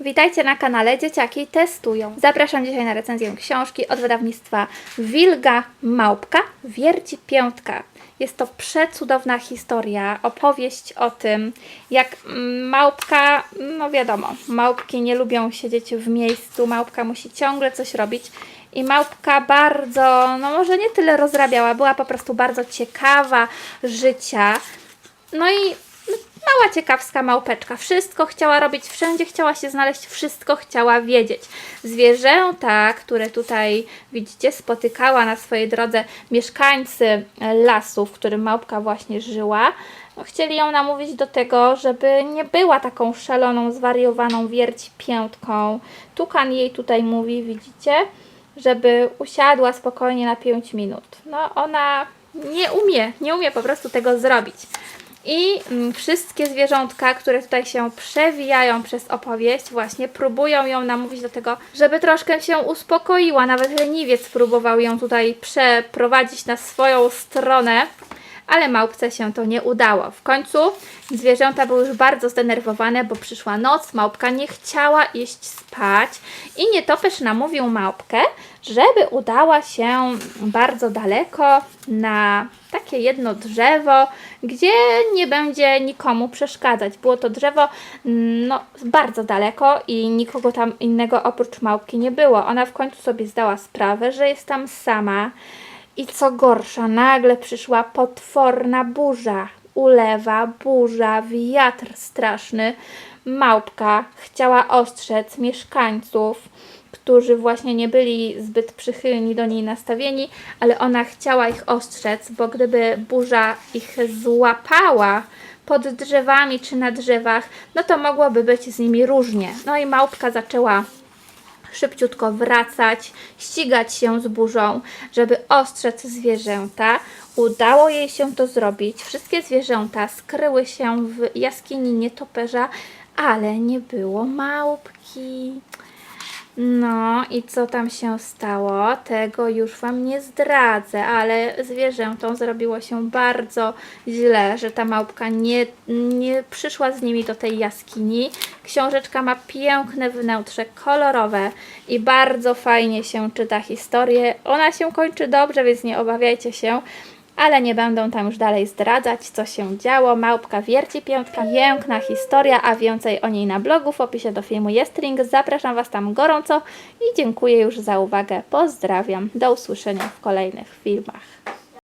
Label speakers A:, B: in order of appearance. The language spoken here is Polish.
A: Witajcie na kanale Dzieciaki Testują. Zapraszam dzisiaj na recenzję książki od wydawnictwa Wilga Małpka Wierci Piątka. Jest to przecudowna historia, opowieść o tym, jak małpka, no wiadomo, małpki nie lubią siedzieć w miejscu, małpka musi ciągle coś robić i małpka bardzo, no może nie tyle rozrabiała, była po prostu bardzo ciekawa życia. No i mała ciekawska małpeczka. Wszystko chciała robić, wszędzie chciała się znaleźć, wszystko chciała wiedzieć. Zwierzęta, które tutaj widzicie, spotykała na swojej drodze mieszkańcy lasu, w którym małpka właśnie żyła, chcieli ją namówić do tego, żeby nie była taką szaloną, zwariowaną wierci piętką. Tukan jej tutaj mówi, widzicie, żeby usiadła spokojnie na 5 minut. No ona nie umie, nie umie po prostu tego zrobić. I mm, wszystkie zwierzątka, które tutaj się przewijają przez opowieść, właśnie próbują ją namówić do tego, żeby troszkę się uspokoiła. Nawet leniwiec próbował ją tutaj przeprowadzić na swoją stronę, ale małpce się to nie udało. W końcu zwierzęta były już bardzo zdenerwowane, bo przyszła noc, małpka nie chciała iść spać i nietoperz namówił małpkę, żeby udała się bardzo daleko na takie jedno drzewo, gdzie nie będzie nikomu przeszkadzać. Było to drzewo mm, no, bardzo daleko i nikogo tam innego oprócz małpki nie było. Ona w końcu sobie zdała sprawę, że jest tam sama. I co gorsza, nagle przyszła potworna burza. Ulewa, burza, wiatr straszny. Małpka chciała ostrzec mieszkańców, którzy właśnie nie byli zbyt przychylni do niej nastawieni, ale ona chciała ich ostrzec, bo gdyby burza ich złapała pod drzewami czy na drzewach, no to mogłoby być z nimi różnie. No i małpka zaczęła szybciutko wracać, ścigać się z burzą, żeby ostrzec zwierzęta. Udało jej się to zrobić. Wszystkie zwierzęta skryły się w jaskini nietoperza, ale nie było małpki. No i co tam się stało? Tego już Wam nie zdradzę, ale zwierzętom zrobiło się bardzo źle, że ta małpka nie, nie przyszła z nimi do tej jaskini. Książeczka ma piękne wnętrze, kolorowe i bardzo fajnie się czyta historię. Ona się kończy dobrze, więc nie obawiajcie się ale nie będę tam już dalej zdradzać, co się działo. Małpka wierci piątka, piękna historia, a więcej o niej na blogu. W opisie do filmu jest link. Zapraszam Was tam gorąco i dziękuję już za uwagę. Pozdrawiam. Do usłyszenia w kolejnych filmach.